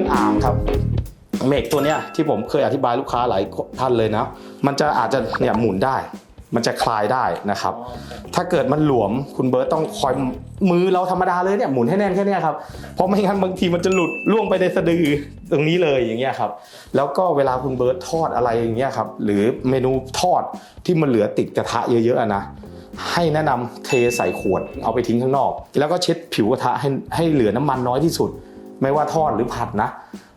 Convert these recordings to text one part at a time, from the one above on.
รื่องอ่างครับเมกตัวเนี้ยที่ผมเคยอธิบายลูกค้าหลายท่านเลยนะ มันจะอาจจะเนี่ยหมุนได้ มันจะคลายได้นะครับ ถ้าเกิดมันหลวมคุณเบิร์ตต้องคอยมือเราธรรมดาเลยเนี่ยหมุนให้แน่นแค่เนี้ยครับ เพราะไม่งั้นบางทีมันจะหลุดล่วงไปในสะดือตรงนี้เลยอย่างเงี้ยครับ แล้วก็เวลาคุณเบิร์ตทอดอะไรอย่างเงี้ยครับ หรือเมนูทอดที่มันเหลือติดกระทะเยอะๆอะนะให้แนะนำเทใส่ขวดเอาไปทิ้งข้างนอก แล้วก็เช็ดผิวกระทะให้ให้เหลือน้ำมันน้อยที่สุด ไม่ว่าทอดหรือผัดนะ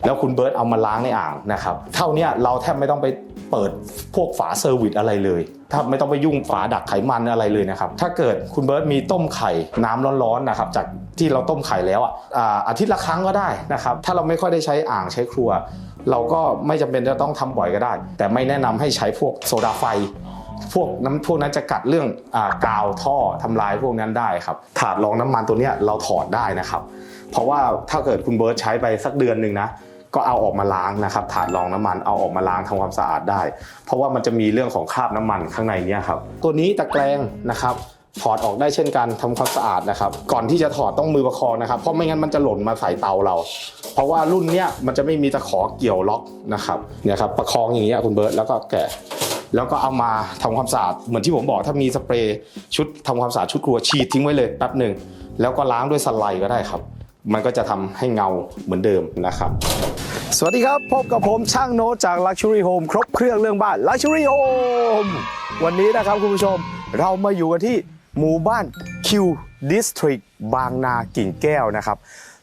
แล้วคุณเบิร์ตเอามาล้างในอ่างนะครับเท่านี้เราแทบไม่ต้องไปเปิดพวกฝาเซอร์วิสอะไรเลยถ้าไม่ต้องไปยุ่งฝาดักไขมันอะไรเลยนะครับถ้าเกิดคุณเบิร์ตมีต้มไข่น้ำร้อนๆนะครับจากที่เราต้มไข่แล้วอะอาอาทิตย์ละครั้งก็ได้นะครับถ้าเราไม่ค่อยได้ใช้อ่างใช้ครัว เราก็ไม่จำเป็นจะต้องทำบ่อยก็ได้ แต่ไม่แนะนำให้ใช้พวกโซดาไฟพวกน้ำพวกนั้นจะกัดเรื่องอกาวท่อทำลายพวกนั้นได้ครับถาดรองน้ำมันตัวเนี้ยเราถอดได้นะครับ เพราะว่าถ้าเกิดคุณเบิร์ตใช้ไปสักเดือนหนึ่งนะก็เอาออกมาล้างนะครับถาดรองน้ำมันเอาออกมาล้างทำความสะอาดได้ เพราะว่ามันจะมีเรื่องของคราบน้ำมันข้างในเนี้ยครับตัวนี้ตะแกรงนะครับถอดออกได้เช่นกันทำความสะอาดนะครับ ก่อนที่จะถอดต้องมือประคองนะครับ เพราะไม่งั้นมันจะหล่นมาใส่เตาเรา เพราะว่ารุ่นเนี้ยมันจะไม่มีตะขอเกี่ยวล็อกนะครับเนี่ยครับประคองอย่างเงี้ยคุณเบิร์ตแล้วก็แกะแล้วก็เอามาทำความสะอาดเหมือนที่ผมบอกถ้ามีสเปรย์ชุดทำความสะอาดชุดครัวฉีดทิ้งไว้เลยแป๊บหนึ่งแล้วก็ล้างด้วยสไลด์ก็ได้ครับ มันก็จะทำให้เงาเหมือนเดิมนะครับ สวัสดีครับ พบกับผมช่างโน้ตจาก Luxury Home ครบเครื่องเรื่องบ้าน Luxury Home วันนี้นะครับคุณผู้ชม เรามาอยู่กันที่หมู่บ้าน Q District บางนากิ่งแก้วนะครับ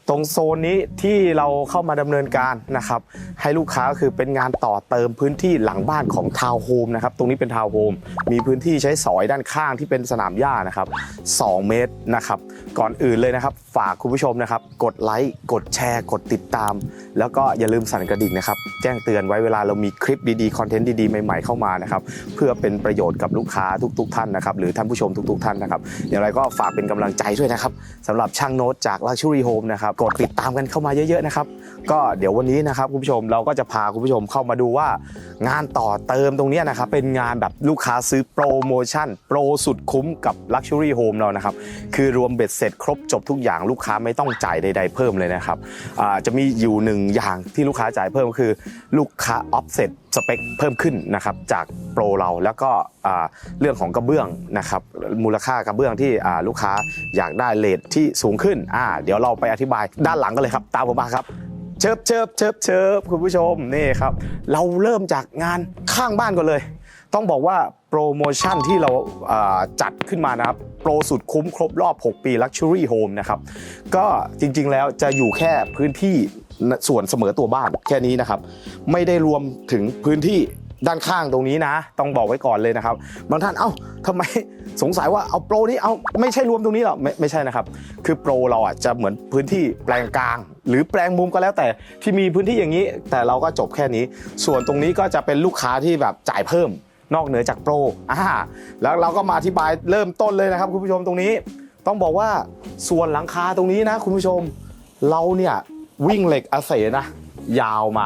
ตรงโซนนี้ที่เราเข้ามาดำเนินการนะครับให้ลูกค้าก็คือเป็นงานต่อเติมพื้นที่หลังบ้านของทาวน์โฮมนะครับตรงนี้เป็นทาวน์โฮมมีพื้นที่ใช้สอยด้านข้างที่เป็นสนามหญ้านะครับ 2 เมตรนะครับ ก่อนอื่นเลยนะครับ ฝากคุณผู้ชมนะครับ กดไลค์กดแชร์ กดติดตาม แล้วก็อย่าลืมสั่นกระดิ่งนะครับ แจ้งเตือนไว้เวลาเรามีคลิปดีๆคอนเทนต์ดีๆใหม่ๆเข้ามานะครับเพื่อเป็นประโยชน์กับลูกค้าทุก ๆ ท่านนะครับหรือท่านผู้ชมทุก ๆ ท่านนะครับอย่างไรก็ฝากเป็นกำลังใจด้วยนะครับสำหรับช่างโน้ตจาก Luxury Home นะครับกดติดตามกันเข้ามาเยอะๆนะครับ ก็เดี๋ยววันนี้นะครับคุณผู้ชมเราก็จะพาคุณผู้ชมเข้ามาดูว่า งานต่อเติมตรงนี้นะครับเป็นงานแบบลูกค้าซื้อโปรโมชั่นโปรสุดคุ้มกับ Luxury Home เรานะครับคือรวมเบ็ดเสร็จครบจบทุกอย่างลูกค้าไม่ต้องจ่ายใด ๆ เพิ่มเลยนะครับจะมีอยู่หนึ่งอย่างที่ลูกค้าจ่ายเพิ่มก็คือลูกค้า offset สเปคเพิ่มขึ้นนะครับจากโปรเราแล้วก็เรื่องของกระเบื้องนะครับมูลค่ากระเบื้องที่ลูกค้าอยากได้เลทที่สูงขึ้นอ่าเดี๋ยวเราไปอธิบายด้านหลังกันเลยครับ ตามผมมาครับเชิบเชิบเชิบเชิบคุณผู้ชมนี่ครับเราเริ่มจากงานข้างบ้านก่อนเลย ต้องบอกว่าโปรโมชั่นที่เราอ่าจัดขึ้นมานะครับ โปรสุดคุ้มครบรอบ 6 ปี Luxury Home นะครับ ก็จริงๆแล้วจะอยู่แค่พื้นที่ ส่วนเสมอตัวบ้านแค่นี้นะครับ ไม่ได้รวมถึงพื้นที่ด้านข้างตรงนี้นะ ต้องบอกไว้ก่อนเลยนะครับบางท่านเอ้าทำไมสงสัยว่าเอาโปรนี้เอาไม่ใช่รวมตรงนี้หรอไม่ไม่ใช่นะครับ คือโปรเราอะจะเหมือนพื้นที่แปลงกลาง หรือแปลงมุมก็แล้วแต่ที่มีพื้นที่อย่างนี้ แต่เราก็จบแค่นี้ ส่วนตรงนี้ก็จะเป็นลูกค้าที่แบบจ่ายเพิ่มนอกเหนือจากโปรอ่าแล้วเราก็มาอธิบายเริ่มต้นเลยนะครับ คุณผู้ชมตรงนี้ ต้องบอกว่าส่วนหลังคาตรงนี้นะ คุณผู้ชมเราเนี่ย วิ่งเหล็กอาเสนะ ยาวมา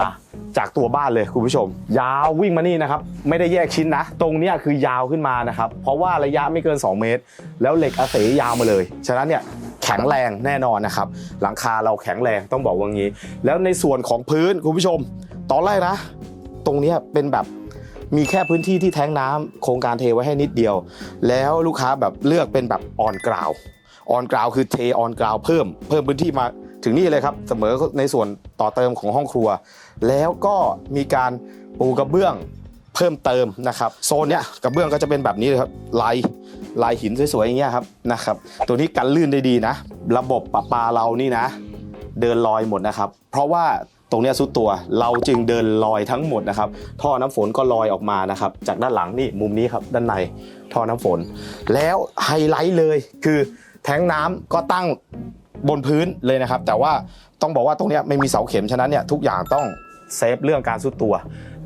จากตัวบ้านเลยคุณผู้ชม ยาววิ่งมานี่นะครับ ไม่ได้แยกชิ้นนะ ตรงเนี้ยคือยาวขึ้นมานะครับ เพราะว่าระยะไม่เกิน 2 เมตร แล้วเหล็กอาเสยาวมาเลย ฉะนั้นเนี่ยแข็งแรงแน่นอนนะครับ หลังคาเราแข็งแรงต้องบอกว่างี้ แล้วในส่วนของพื้นคุณผู้ชม ตอนแรกนะ ตรงเนี้ยเป็นแบบมีแค่พื้นที่ที่แท้งน้ำโครงการเทไว้ให้นิดเดียว แล้วลูกค้าแบบเลือกเป็นแบบออนกราวออนกราวคือเทออนกราวเพิ่ม เพิ่มพื้นที่มา ถึงนี่เลยครับเสมอในส่วนต่อเติมของห้องครัว แล้วก็มีการปูกระเบื้องเพิ่มเติมนะครับโซนเนี้ยกระเบื้องก็จะเป็นแบบนี้เลยครับลายลายหินสวยๆอย่างเงี้ยครับนะครับตัวนี้กันลื่นได้ดีนะ ระบบประปาเรานี่นะ เดินลอยหมดนะครับ เพราะว่าตรงเนี้ยสุดตัวเราจึงเดินลอยทั้งหมดนะครับ ท่อน้ำฝนก็ลอยออกมานะครับ จากด้านหลังนี่มุมนี้ครับด้านในท่อน้ำฝน แล้วไฮไลท์เลยคือแทงน้ำก็ตั้ง บนพื้นเลยนะครับ แต่ว่าต้องบอกว่าตรงนี้ไม่มีเสาเข็มฉะนั้นเนี่ยทุกอย่างต้องเซฟเรื่องการสุดตัว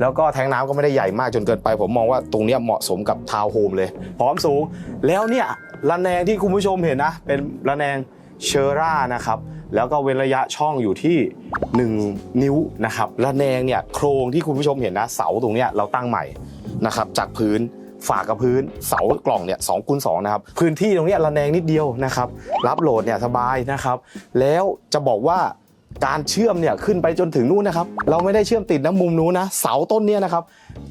แล้วก็แทงน้ำก็ไม่ได้ใหญ่มากจนเกินไป ผมมองว่าตรงนี้เหมาะสมกับทาวน์โฮมเลย พร้อมสูง แล้วเนี่ยระแนงที่คุณผู้ชมเห็นนะ เป็นระแนงเชอร่านะครับ แล้วก็เว้นระยะช่องอยู่ที่ 1 นิ้วนะครับระแนงเนี่ยโครงที่คุณผู้ชมเห็นนะเสาตรงนี้เราตั้งใหม่นะครับจากพื้น ฝากกับพื้นเสากล่องเนี่ยสองคูณสองนะครับพื้นที่ตรงนี้ระแนงนิดเดียวนะครับ รับโหลดเนี่ยสบายนะครับ แล้วจะบอกว่าการเชื่อมเนี่ยขึ้นไปจนถึงนู่นนะครับ เราไม่ได้เชื่อมติดนะมุมนู้นนะเสาต้นเนี่ยนะครับ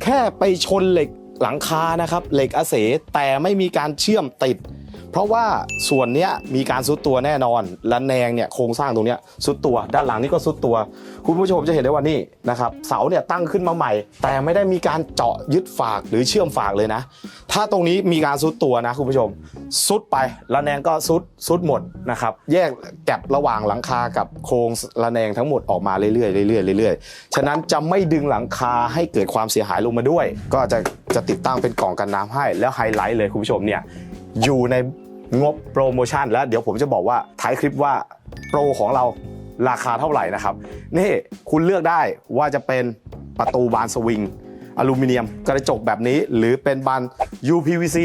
แค่ไปชนเหล็กหลังคานะครับ เหล็กอาเสแต่ไม่มีการเชื่อมติด เพราะว่าส่วนเนี้ยมีการซุดตัวแน่นอนและแนงเนี่ยโครงสร้างตรงเนี้ยซุดตัว ด้านหลังนี่ก็ซุดตัว คุณผู้ชมจะเห็นได้ว่านี่นะครับเสาเนี่ยตั้งขึ้นมาใหม่ แต่ไม่ได้มีการเจาะยึดฝากหรือเชื่อมฝากเลยนะ ถ้าตรงนี้มีการซุดตัวนะคุณผู้ชมซุดไประแนงก็ซุดซุดหมดนะครับแยกแก็บระหว่างหลังคากับโครงระแนงทั้งหมดออกมาเรื่อยๆเรื่อยๆเรื่อยๆฉะนั้นจะไม่ดึงหลังคาให้เกิดความเสียหายลงมาด้วย ก็จะจะติดตั้งเป็นกล่องกันน้ำให้แล้วไฮไลท์เลยคุณผู้ชมเนี่ย อยู่ในงบโปรโมชั่นแล้วเดี๋ยวผมจะบอกว่าท้ายคลิปว่าโปรของเราราคาเท่าไหร่นะครับ นี่คุณเลือกได้ว่าจะเป็นประตูบานสวิงอลูมิเนียมกระจกแบบนี้หรือเป็นบาน UPVC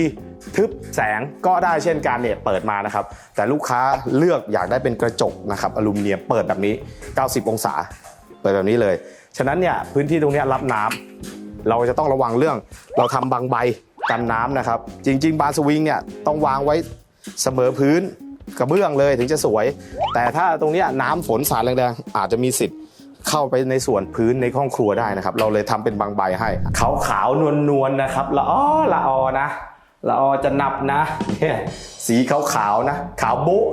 ทึบแสงก็ได้เช่นกันเนี่ยเปิดมานะครับ แต่ลูกค้าเลือกอยากได้เป็นกระจกนะครับอลูมิเนียมเปิดแบบนี้ 90 องศา เปิดแบบนี้เลย ฉะนั้นเนี่ยพื้นที่ตรงนี้รับน้ำเราจะต้องระวังเรื่องเราทำบางใบ กันน้ำนะครับ จริง ๆ บานสวิงเนี่ยต้องวางไว้เสมอพื้นกระเบื้องเลยถึงจะสวย แต่ถ้าตรงนี้น้ำฝนสาดแรงๆอาจจะมีสิทธิ์เข้าไปในส่วนพื้นในห้องครัวได้นะครับ เราเลยทำเป็นบางใบให้ขาวขาวๆนวลนวลๆนะครับละอ้อละออนะ ละออจะนับนะเนี่ยสีขาวๆนะ ขาวโบ๊ะ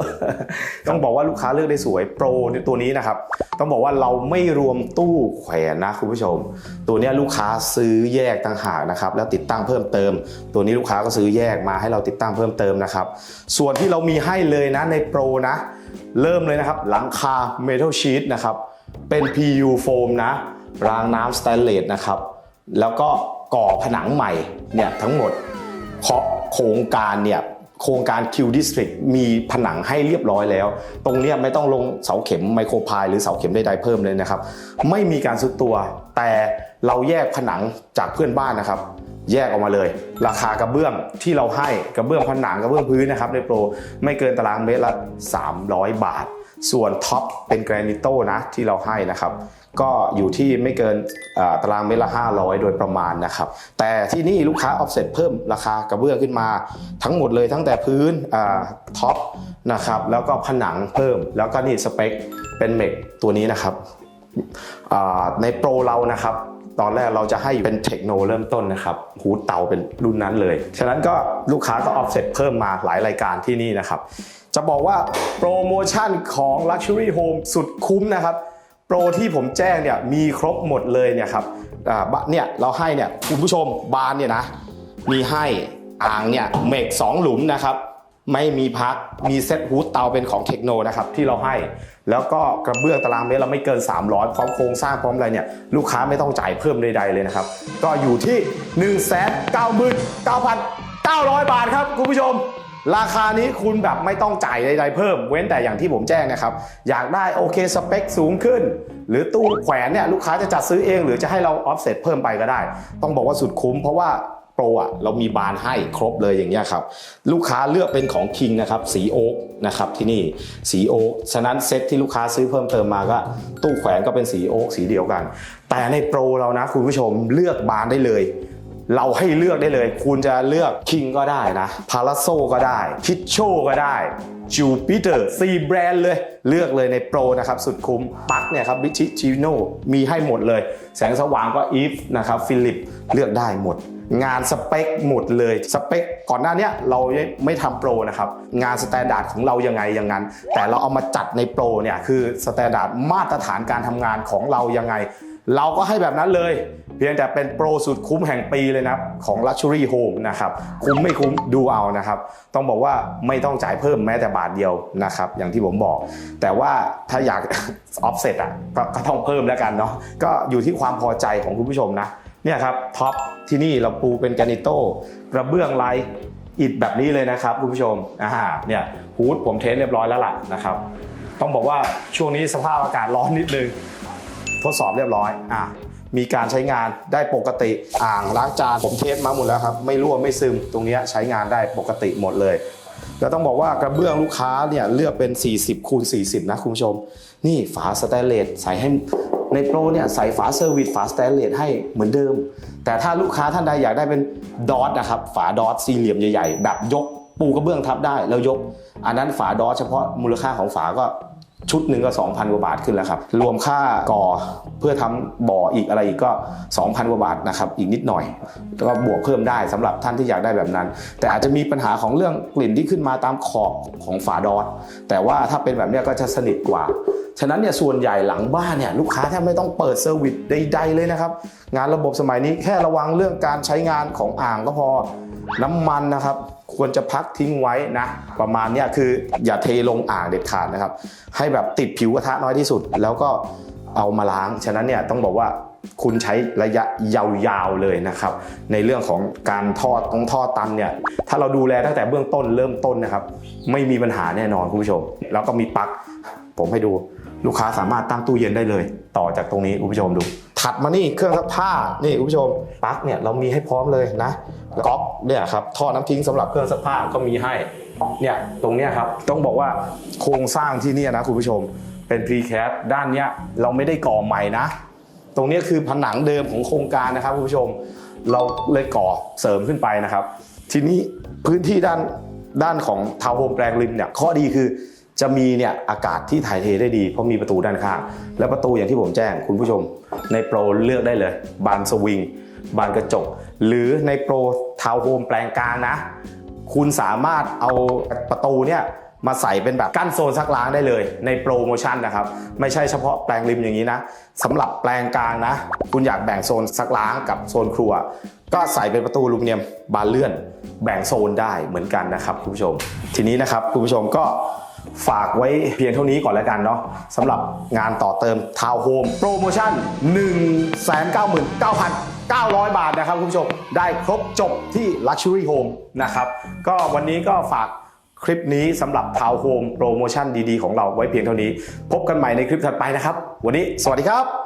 ต้องบอกว่าลูกค้าเลือกได้สวยโปรตัวนี้นะครับ ต้องบอกว่าเราไม่รวมตู้แขวนนะคุณผู้ชม ตัวนี้ลูกค้าซื้อแยกต่างหากนะครับ แล้วติดตั้งเพิ่มเติม ตัวนี้ลูกค้าก็ซื้อแยกมาให้เราติดตั้งเพิ่มเติมนะครับ ส่วนที่เรามีให้เลยนะในโปรนะ เริ่มเลยนะครับ หลังคาเมทัลชีตนะครับเป็น PU โฟมนะ รางน้ำสแตนเลสนะครับแล้วก็ก่อผนังใหม่เนี่ยทั้งหมด เพราะโครงการเนี่ยโครงการ Q District มีผนังให้เรียบร้อยแล้ว ตรงนี้ไม่ต้องลงเสาเข็มไมโครพายหรือเสาเข็มใดๆเพิ่มเลยนะครับ ไม่มีการซุดตัว แต่เราแยกผนังจากเพื่อนบ้านนะครับ แยกออกมาเลย ราคากระเบื้องที่เราให้กระเบื้องผนังกระเบื้องพื้นนะครับในโปรไม่เกินตารางเมตรละ 300 บาท ส่วนท็อปเป็นแกรนิโตนะที่เราให้นะครับ ก็อยู่ที่ไม่เกินตารางเมตรละ 500 โดยประมาณนะครับ แต่ที่นี่ลูกค้าออฟเซ็ตเพิ่มราคากระเบื้องขึ้นมา ทั้งหมดเลยตั้งแต่พื้นท็อปนะครับแล้วก็ผนังเพิ่ม แล้วก็นี่สเปคเป็นเมกตัวนี้นะครับในโปรเรานะครับตอนแรกเราจะให้เป็นเทคโนเริ่มต้นนะครับหูเตาเป็นรุ่นนั้นเลย ฉะนั้นก็ลูกค้าก็ออฟเซ็ตเพิ่มมาหลายรายการที่นี่นะครับ จะบอกว่าโปรโมชั่นของ Luxury Home สุดคุ้มนะครับ โปรที่ผมแจ้งเนี่ยมีครบหมดเลยเนี่ยครับเนี่ยเราให้เนี่ยคุณผู้ชมบานเนี่ยนะ มีให้อ่างเนี่ยเมกสองหลุมนะครับ ไม่มีพักมีเซ็ตฮูดเตาเป็นของเทคโนนะครับที่เราให้ แล้วก็กระเบื้องตารางเมตรเราไม่เกิน 300 พร้อมโครงสร้างพร้อมอะไรเนี่ยลูกค้าไม่ต้องจ่ายเพิ่มใดๆเลยนะครับ ก็อยู่ที่ 1 9 9 9 0บาทครับคุณผู้ชม ราคานี้คุณแบบไม่ต้องจ่ายใดๆเพิ่ม เว้นแต่อย่างที่ผมแจ้งนะครับ อยากได้โอเคสเปคสูงขึ้น หรือตู้แขวนเนี่ยลูกค้าจะจัดซื้อเอง หรือจะให้เราออฟเซ็ตเพิ่มไปก็ได้ ต้องบอกว่าสุดคุ้มเพราะว่าโปรอะเรามีบานให้ครบเลยอย่างเงี้ยครับ ลูกค้าเลือกเป็นของคิงนะครับสีโอ๊กนะครับที่นี่สีโอ๊กฉะนั้นเซ็ตที่ลูกค้าซื้อเพิ่มเติมมาก็ ตู้แขวนก็เป็นสีโอ๊กสีเดียวกัน แต่ในโปรเรานะคุณผู้ชมเลือกบานได้เลย เราให้เลือกได้เลย คุณจะเลือกคิงก็ได้นะพาราโซก็ได้พิชโชก็ได้จูปิเตอร์ซีแบรนด์เลย เลือกเลยในโปรนะครับ สุดคุ้มปักเนี่ยครับบิชิชิโนมีให้หมดเลย แสงสว่างก็อีฟนะครับฟิลิปเลือกได้หมดงานสเปคหมดเลยสเปคก่อนหน้านี้เราไม่ทำโปรนะครับ งานสแตนดาร์ดของเรายังไงอย่างนั้น แต่เราเอามาจัดในโปรเนี่ยคือสแตนดาร์ดมาตรฐานการทำงานของเรายังไง เราก็ให้แบบนั้นเลย เพียงแต่เป็นโปรสุดคุ้มแห่งปีเลยนะของ Luxury Home นะครับคุ้มไม่คุ้มดูเอานะครับ ต้องบอกว่าไม่ต้องจ่ายเพิ่มแม้แต่บาทเดียวนะครับ อย่างที่ผมบอก แต่ว่าถ้าอยากออฟเซ็ตอะก็ต้องเพิ่มแล้วกันเนาะก็อยู่ที่ความพอใจของคุณผู้ชมนะเนี่ยครับท็อปที่นี่เราปูเป็นแกนิโต้กระเบื้องลายอิฐแบบนี้เลยนะครับคุณผู้ชมอ่าเนี่ยฮูดผมเทสเรียบร้อยแล้วล่ะนะครับ ต้องบอกว่าช่วงนี้สภาพอากาศร้อนนิดนึง ทดสอบเรียบร้อยอะมีการใช้งานได้ปกติอ่างล้างจานผมเทสมาหมดแล้วครับ ไม่รั่วไม่ซึมตรงนี้ใช้งานได้ปกติหมดเลยแล้วต้องบอกว่ากระเบื้องลูกค้าเนี่ยเลือกเป็น 40คูณ40 นะคุณผู้ชม นี่ฝาสแตนเลสใส่ให้ในโปรเนี่ยใส่ฝาเซอร์วิสฝาสแตนเลสให้เหมือนเดิม แต่ถ้าลูกค้าท่านใดอยากได้เป็นดอทนะครับฝาดอทสี่เหลี่ยมใหญ่ๆ แบบยกปูกระเบื้องทับได้แล้วยก อันนั้นฝาดอทเฉพาะมูลค่าของฝาก็ ชุดหนึ่งก็ 2,000 กว่าบาทขึ้นแล้วครับ รวมค่าก่อเพื่อทำบ่ออีกอะไรอีกก็ 2,000 กว่าบาทนะครับอีกนิดหน่อย แล้วก็บวกเพิ่มได้สำหรับท่านที่อยากได้แบบนั้น แต่อาจจะมีปัญหาของเรื่องกลิ่นที่ขึ้นมาตามขอบของฝาดอสแต่ว่าถ้าเป็นแบบนี้ก็จะสนิทกว่า ฉะนั้นเนี่ยส่วนใหญ่หลังบ้านเนี่ยลูกค้าแทบไม่ต้องเปิดเซอร์วิสใดๆเลยนะครับงานระบบสมัยนี้แค่ระวังเรื่องการใช้งานของอ่างก็พอน้ำมันนะครับ ควรจะพักทิ้งไว้นะ ประมาณนี้คืออย่าเทลงอ่างเด็ดขาดนะครับ ให้แบบติดผิวกระทะน้อยที่สุด แล้วก็เอามาล้าง ฉะนั้นเนี่ยต้องบอกว่าคุณใช้ระยะยาวๆเลยนะครับ ในเรื่องของการทอดต้องทอดตันเนี่ยถ้าเราดูแลตั้งแต่เบื้องต้นเริ่มต้นนะครับ ไม่มีปัญหาแน่นอนคุณผู้ชม แล้วก็มีปลั๊กผมให้ดูลูกค้าสามารถตั้งตู้เย็นได้เลย ต่อจากตรงนี้คุณผู้ชมดู ถัดมานี่เครื่องซักผ้านี่คุณผู้ชมปลั๊กเนี่ยเรามีให้พร้อมเลยนะก๊อกเนี่ยครับท่อน้ำทิ้งสำหรับเครื่องซักผ้าก็มีให้เนี่ยตรงเนี้ยครับต้องบอกว่าโครงสร้างที่นี่นะคุณผู้ชมเป็นพรีแคสด้านเนี้ยเราไม่ได้ก่อใหม่นะ ตรงเนี้ยคือผนังเดิมของโครงการนะครับคุณผู้ชม เราเลยก่อเสริมขึ้นไปนะครับ ทีนี้พื้นที่ด้านด้านของทาวน์โฮมแปลงริมเนี่ยข้อดีคือ จะมีเนี่ยอากาศที่ถ่ายเทได้ดี เพราะมีประตูด้านข้าง และประตูอย่างที่ผมแจ้งคุณผู้ชม ในโปรเลือกได้เลย บานสวิง บานกระจก หรือในโปรทาวน์โฮมแปลงกลางนะ คุณสามารถเอาประตูเนี่ยมาใส่เป็นแบบกั้นโซนซักล้างได้เลย ในโปรโมชั่นนะครับ ไม่ใช่เฉพาะแปลงริมอย่างนี้นะสำหรับแปลงกลางนะ คุณอยากแบ่งโซนซักล้างกับโซนครัว ก็ใส่เป็นประตูลูมิเนียมบานเลื่อน แบ่งโซนได้เหมือนกันนะครับคุณผู้ชม ทีนี้นะครับคุณผู้ชมก็ ฝากไว้เพียงเท่านี้ก่อนแล้วกันเนาะสำหรับงานต่อเติมทาวน์โฮมโปรโมชั่น 199,900 บาทนะครับคุณผู้ชม ได้ครบจบที่ Luxury Home นะครับ ก็วันนี้ก็ฝากคลิปนี้สำหรับทาวน์โฮมโปรโมชั่นดีๆ ของเราไว้เพียงเท่านี้ พบกันใหม่ในคลิปถัดไปนะครับ วันนี้สวัสดีครับ